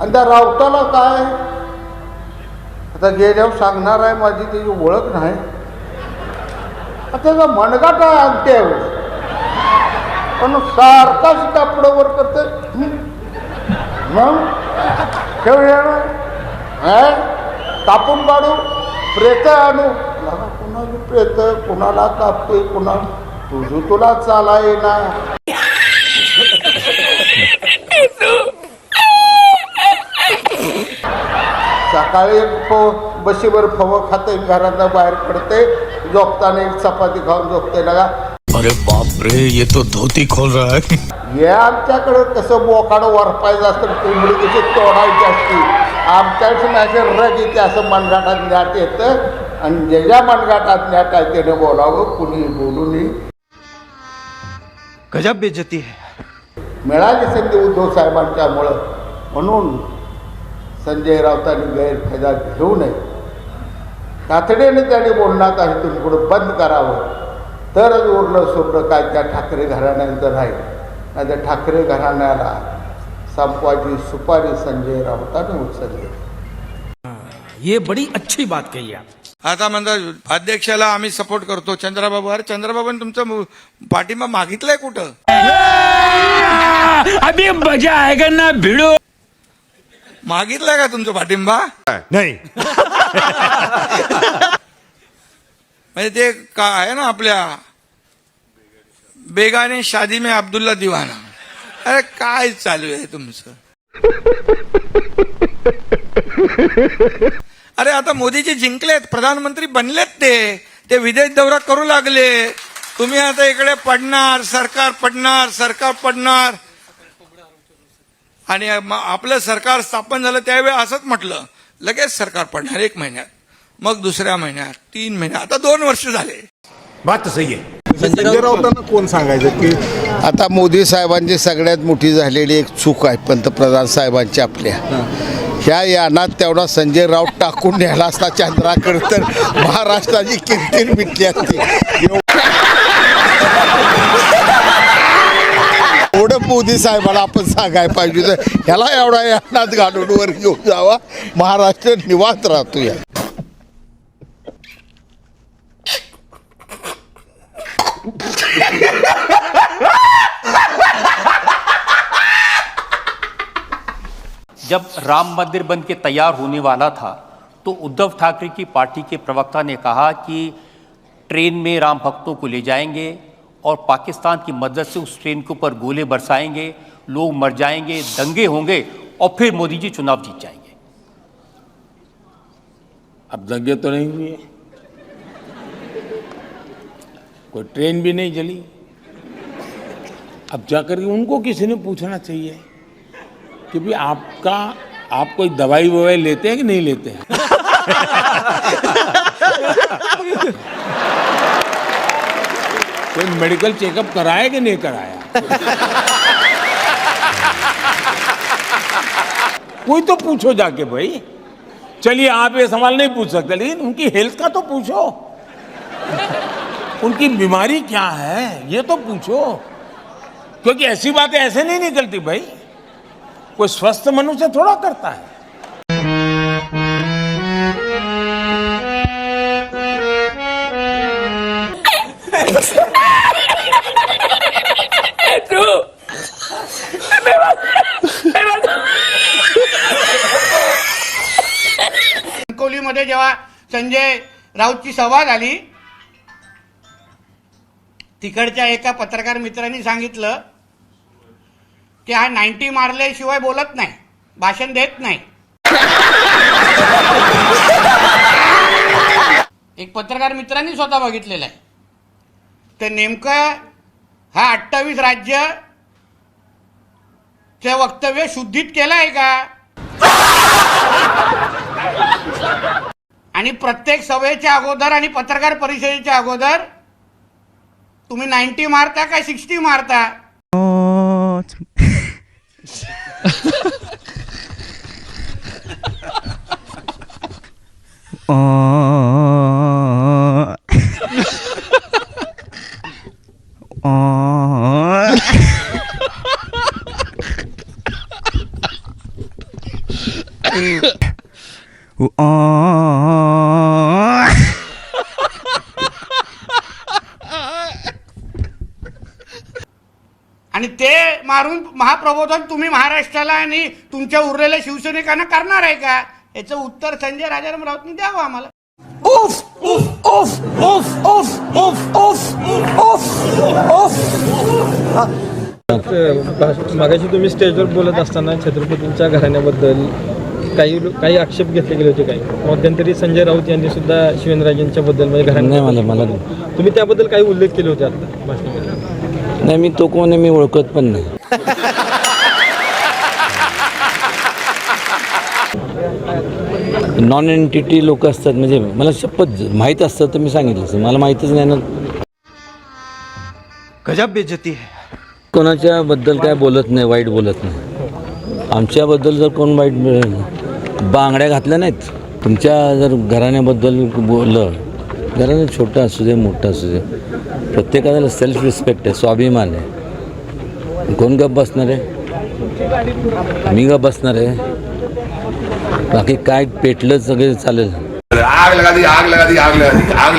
आणि त्या रावताला काय आता गेल्यावर सांगणार आहे माझी त्याची ओळख नाही. आता त्याचा मनगाटा आणते एवढं पण सारखाच कापडावर करत मग? ठेव येणार कापून काढू. प्रेत आणू. कुणाला प्रेत? कुणाला कापते कुणा तुझं तुला चालाय ना सकाळी बशीवर फवं खाते घरातनं बाहेर पडते झोपताना एक चपाती खाऊन झोपते लगा अरे बाप रे ये तो धोती खोल रहा है. हे आमच्याकडं कसं बोकाडं वरपायचं असतं कोंबडी कशी तोडायची असती. आमच्याकडे माझे रग येते असं मनगाटात ज्ञात येतं. आणि ज्याच्या मनगाटात ज्ञात आहे त्याने बोलावं कुणी बोलू नये. गजब बेइज्जती है. मिळाली संधी उद्धव साहेबांच्यामुळं. म्हणून संजय राऊतांनी गैरफायदा घेऊ नये. तातडीने त्यांनी बोलण्यात आहे तुम्ही पुढं बंद करावं. तरच उरलं सोडलं काय त्या ठाकरे घराण्याचं राहील नाही. तर ठाकरे घराण्याला संपवायची सुपारी संजय राऊतांनी उचलली. ये बड़ी अच्छी बात कही आप। आता म्हणतात अध्यक्षाला आम्ही सपोर्ट करतो. चंद्राबाबू अरे चंद्राबाबूने तुमचा मु- पाठिंबा मागितलाय कुठं? अभी मजा आएगा ना भिड़ो। मागितलाय का तुमचा पाठिंबा? नहीं. म्हणजे ते का आहे ना आपल्या बेगाने शादी में अब्दुल्ला दिवाना. अरे काय चालू आहे तुमचं? अरे आता मोदीजी जिंकलेत प्रधानमंत्री बनलेत ते. ते विदेश दौरा करू लागले. तुम्ही आता इकडे पडणार सरकार पडणार सरकार पडणार. आणि आपलं सरकार स्थापन झालं त्यावेळी असंच म्हटलं. लगेच सरकार पडणार एक महिन्यात मग दुसऱ्या महिन्यात तीन महिन्यात. आता दोन वर्ष झाले. बात सही है संजय राऊतांना कोण सांगायचं की आता मोदी साहेबांची सगळ्यात मोठी झालेली एक चूक आहे पंतप्रधान साहेबांची आपल्या. ह्या यानात तेवढा संजय राऊत टाकून न्यायला असता चंद्राकडे तर महाराष्ट्राची किरकिर मिटली असती. एवढं मोदी साहेबाला आपण सांगायला पाहिजे तर ह्याला एवढा यानात घालून वर घेऊन जावा. महाराष्ट्र निवांत राहतो या जब राम मंदिर बन के तैयार होने वाला था तो उद्धव ठाकरे की पार्टी के प्रवक्ता ने कहा कि ट्रेन में राम भक्तों को ले जाएंगे और पाकिस्तान की मदद से उस ट्रेन के ऊपर गोले बरसाएँगे लोग मर जाएँगे दंगे होंगे और फिर मोदी जी चुनाव जीत जाएँगे। अब दंगे तो नहीं हुए। कोई ट्रेन भी नहीं चली। अब जाकर के उनको किसी ने पूछना चाहिए कि भी आपका आप कोई दवाई ववाई लेते हैं कि नहीं लेते हैं कोई मेडिकल चेकअप कराया कि नहीं कराया? कोई तो पूछो जाके भाई। चलिए, आप ये सवाल नहीं पूछ सकते, लेकिन उनकी हेल्थ का तो पूछो। उनकी बीमारी क्या है, ये तो पूछो। क्योंकि ऐसी बातें ऐसे नहीं निकलती भाई। कोई स्वस्थ मनुष्य थोड़ा करता है। कणकवलीमध्ये जेव्हा संजय राऊतची सभा झाली तिकडच्या एका पत्रकार मित्रांनी सांगितलं की हा नाईन्टी मारल्याशिवाय बोलत नाही भाषण देत नाही. एक पत्रकार मित्रांनी स्वतः बघितलेलं आहे. तर नेमकं हा अठ्ठावीस राज्य ते वक्तव्य शुद्धीत केलं आहे का? आणि प्रत्येक सभेच्या अगोदर आणि पत्रकार परिषदेच्या अगोदर तुम्ही नाईन्टी मारता का सिक्स्टी मारता? Oh आणि ते मारून महाप्रबोधन तुम्ही महाराष्ट्राला आणि तुमच्या उरलेल्या शिवसैनिकांना करणार आहे का? याचं उत्तर संजय राजाराम राऊतनी द्यावं आम्हाला. मागाशी तुम्ही स्टेजवर बोलत असताना छत्रपतींच्या घराण्याबद्दल काही काही आक्षेप घेतले गेले होते काही? मध्यंतरी संजय राऊत यांनी सुद्धा शिवेंद्रराजेंच्या बद्दल म्हणजे घराण्या मला मला तुम्ही त्याबद्दल काही उल्लेख केले होते आता? भाषणामध्ये? नाही मी तो कोण आहे मी ओळखत पण नाही. नॉन एंटिटी लोक असतात म्हणजे मला शपथ माहीत असतं तर मी सांगितलं असतं. मला माहीतच नाही ना. गजब बेइज्जती है। कोणाच्या बद्दल काय बोलत नाही वाईट बोलत नाही. आमच्याबद्दल जर कोण वाईट बोल- बांगड्या घातल्या नाहीत. तुमच्या जर घराण्याबद्दल बोललं घराणं छोटं असू दे मोठं असू दे प्रत्येकाला सेल्फ रिस्पेक्ट आहे स्वाभिमान आहे. कोण गप बसणार आहे? मी गप बसणार आहे. बाकी काय पेटलं सगळे चालेल.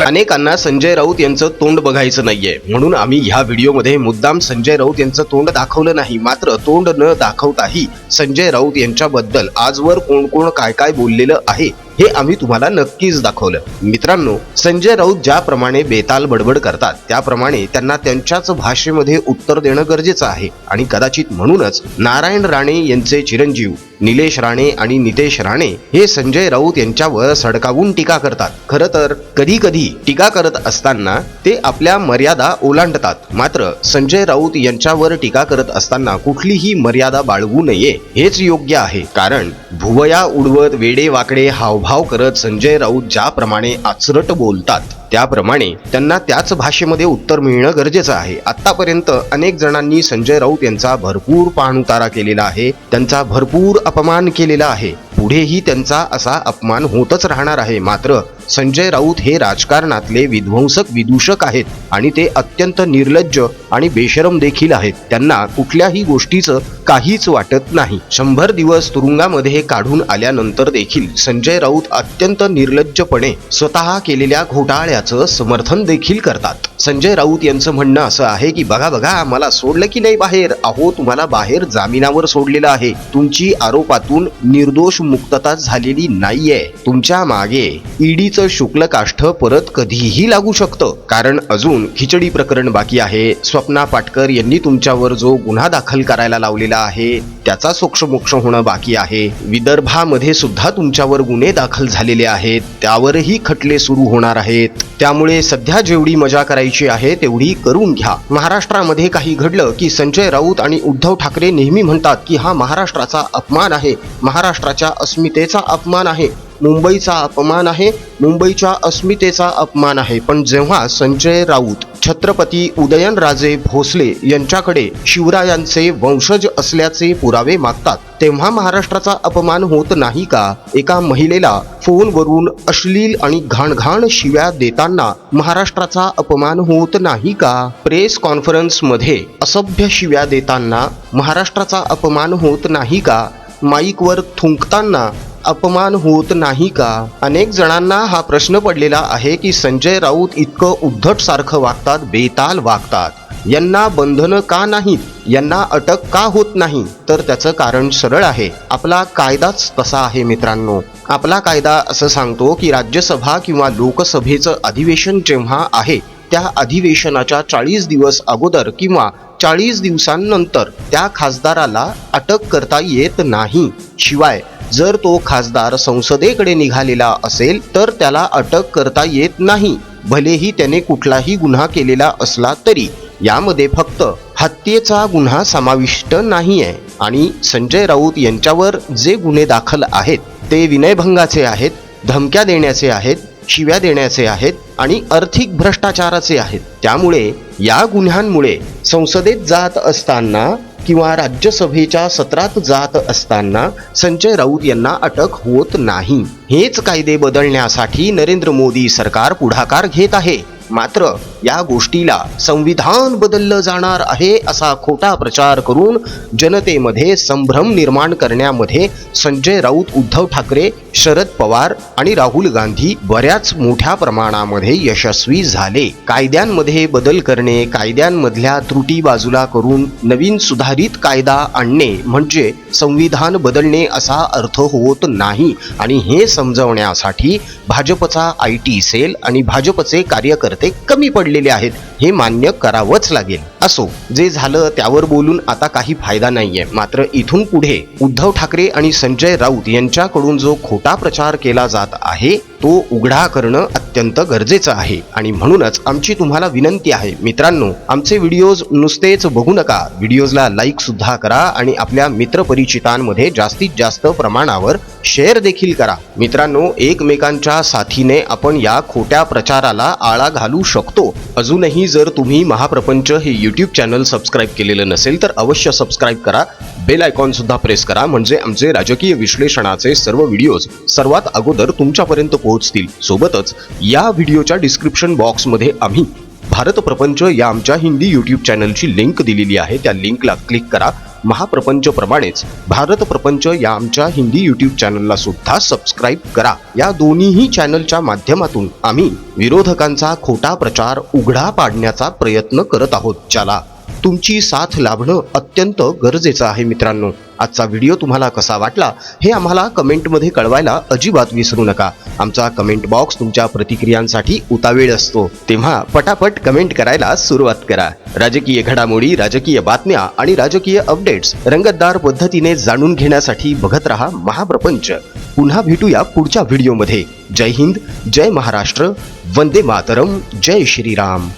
अनेकांना संजय राऊत यांचं तोंड बघायचं नाहीये. म्हणून आम्ही ह्या व्हिडिओमध्ये मुद्दाम संजय राऊत यांचं तोंड दाखवलं नाही मात्र तोंड न दाखवताही संजय राऊत यांच्याबद्दल आजवर कोण कोण काय काय बोललेलं आहे हे आम्ही तुम्हाला नक्कीच दाखवलं. मित्रांनो संजय राऊत ज्याप्रमाणे बेताल बडबड करतात त्याप्रमाणे त्यांना त्यांच्याच भाषेमध्ये उत्तर देणं गरजेचं आहे. आणि कदाचित म्हणूनच नारायण राणे यांचे चिरंजीव निलेश राणे आणि नितेश राणे हे संजय राऊत यांच्यावर सडकावून टीका करतात. खरं तर कधी कधी टीका करत असताना ते आपल्या मर्यादा ओलांडतात. मात्र संजय राऊत यांच्यावर टीका करत असताना कुठलीही मर्यादा बाळगू नये हेच योग्य आहे. कारण भुवया उडवत वेडे वाकडे हावभाव करत संजय राऊत ज्याप्रमाणे आचरट बोलतात त्याप्रमाणे त्यांना त्याच भाषेमध्ये उत्तर मिळणं गरजेचं आहे. आतापर्यंत अनेक जणांनी संजय राऊत यांचा भरपूर पाणउतारा केलेला आहे त्यांचा भरपूर अपमान केलेला आहे. पुढेही त्यांचा असा अपमान होतच राहणार आहे मात्र संजय राऊत हे राजकारणातले विध्वंसक विदूषक आहेत आणि ते अत्यंत निर्लज्ज आणि बेशरम देखील आहेत. त्यांना कुठल्याही गोष्टीचं काहीच वाटत नाही. शंभर दिवस तुरुंगामध्ये काढून आल्यानंतर देखील संजय राऊत अत्यंत निर्लज्जपणे स्वतः केलेल्या घोटाळ्याचं समर्थन देखील करतात. संजय राऊत यांचं म्हणणं असं आहे की बघा बघा मला सोडलं की नाही बाहेर? अहो तुम्हाला बाहेर जामिनावर सोडलेलं आहे. तुमची आरोपातून निर्दोष मुक्तता झालेली नाहीये. तुमच्या मागे ईडीचं शुक्ल काष्ठ परत कधीही लागू शकतं. कारण अजून खिचडी प्रकरण बाकी आहे. स्वप्ना पाटकर यांनी तुमच्यावर जो गुन्हा दाखल करायला लावलेला आहे त्याचा सोक्षमोक्ष होणं बाकी आहे. विदर्भामध्ये सुद्धा तुमच्यावर गुन्हे दाखल झालेले आहेत. त्यावरही खटले सुरू होणार आहेत. त्यामुळे सध्या जेवढी मजा करायची आहे तेवढी करून घ्या. महाराष्ट्रामध्ये काही घडलं की संजय राऊत आणि उद्धव ठाकरे नेहमी म्हणतात की हा महाराष्ट्राचा अपमान आहे. महाराष्ट्राच्या अस्मितेचा अपमान आहे. मुंबईचा अपमान आहे मुंबईच्या अस्मितेचा अपमान आहे. पण जेव्हा संजय राऊत छत्रपती उदयनराजे भोसले यांच्याकडे शिवरायांचे वंशज असल्याचे पुरावे मागतात तेव्हा महाराष्ट्राचा अपमान होत नाही का? एका महिलेला फोनवरून अश्लील आणि घाणघाण शिव्या देताना महाराष्ट्राचा अपमान होत नाही का? प्रेस कॉन्फरन्समध्ये असभ्य शिव्या देताना महाराष्ट्राचा अपमान होत नाही का? माईकवर थुंकताना अपमान होत नाही का? अनेक जणांना हा प्रश्न पडलेला आहे की संजय राऊत इतकं उद्धट सारखं वागतात बेताल वागतात. यांना बंधनं का नाहीत? यांना अटक का होत नाही? तर त्याचं कारण सरळ आहे. आपला कायदाच तसा आहे मित्रांनो. आपला कायदा असं सांगतो की राज्यसभा किंवा लोकसभेचं अधिवेशन जेव्हा आहे त्या अधिवेशनाच्या चाळीस दिवस अगोदर किंवा चाळीस दिवसांनंतर त्या खासदाराला अटक करता येत नाही. शिवाय जर तो खासदार संसदेकडे निघालेला असेल तर त्याला अटक करता येत नाही. भलेही त्याने कुठलाही गुन्हा केलेला असला तरी. यामध्ये फक्त हत्येचा गुन्हा समाविष्ट नाही आहे आणि संजय राऊत यांच्यावर जे गुन्हे दाखल आहेत ते विनयभंगाचे आहेत धमक्या देण्याचे आहेत शिव्या देण्याचे आहेत आणि आर्थिक भ्रष्टाचाराचे आहेत. त्यामुळे या गुन्ह्यांमुळे संसदेत जात असताना किंवा राज्यसभेच्या सत्रात जात असताना संजय राऊत यांना अटक होत नाही. हेच कायदे बदलण्यासाठी नरेंद्र मोदी सरकार पुढाकार घेत आहे. मात्र या गोष्टीला संविधान बदललं जाणार आहे असा खोटा प्रचार करून जनतेमध्ये संभ्रम निर्माण करण्यामध्ये संजय राऊत उद्धव ठाकरे शरद पवार आणि राहुल गांधी बऱ्याच मोठ्या प्रमाणामध्ये यशस्वी झाले. कायद्यांमध्ये बदल करणे कायद्यांमधल्या त्रुटी बाजूला करून नवीन सुधारित कायदा आणणे म्हणजे संविधान बदलणे असा अर्थ होत नाही. आणि हे समजवण्यासाठी भाजपचा आय टी सेल आणि भाजपचे कार्यकर्ते कमी पडलेली आहेत. हे मान्य करावंच लागेल. असो जे झालं त्यावर बोलून आता काही फायदा नाहीये. मात्र इथून पुढे उद्धव ठाकरे आणि संजय राऊत यांच्याकडून जो खोटा प्रचार केला जात आहे तो उघडा करणं अत्यंत गरजेचं आहे. आणि म्हणूनच आमची तुम्हाला विनंती आहे मित्रांनो आमचे व्हिडिओज नुसतेच बघू नका. व्हिडिओजला लाईक सुद्धा करा आणि आपल्या मित्रपरिचितांमध्ये जास्तीत जास्त प्रमाणावर शेअर देखील करा. मित्रांनो एकमेकांच्या साथीने आपण या खोट्या प्रचाराला आळा घालू शकतो. अजूनही जर तुम्ही महाप्रपंच हे यूट्यूब चॅनल सबस्क्राईब केलेलं नसेल तर अवश्य सबस्क्राईब करा. बेल आयकॉन सुद्धा प्रेस करा. म्हणजे आमचे राजकीय विश्लेषणाचे सर्व व्हिडिओज सर्वात अगोदर तुमच्यापर्यंत पोहोचतील. सोबतच या व्हिडिओच्या डिस्क्रिप्शन बॉक्समध्ये आम्ही भारत प्रपंच या आमच्या हिंदी यूट्यूब चॅनलची लिंक दिलेली आहे. त्या लिंकला क्लिक करा. महाप्रपंच प्रमाणेच भारत प्रपंच या आमच्या हिंदी यूट्यूब चॅनलला सुद्धा सबस्क्राईब करा. या दोन्हीही चॅनलच्या माध्यमातून आम्ही विरोधकांचा खोटा प्रचार उघडा पाडण्याचा प्रयत्न करत आहोत. चला तुमची साथ लाभणं अत्यंत गरजेचं आहे मित्रांनो. आजचा व्हिडिओ तुम्हाला कसा वाटला हे आम्हाला कमेंटमध्ये कळवायला अजिबात विसरू नका. आमचा कमेंट बॉक्स तुमच्या प्रतिक्रियांसाठी उतावेळ असतो. तेव्हा पटापट कमेंट करायला सुरुवात करा. राजकीय घडामोडी राजकीय बातम्या आणि राजकीय अपडेट्स रंगतदार पद्धतीने जाणून घेण्यासाठी बघत रहा महाप्रपंच. पुन्हा भेटूया पुढच्या व्हिडिओमध्ये. जय हिंद जय महाराष्ट्र वंदे मातरम जय श्रीराम.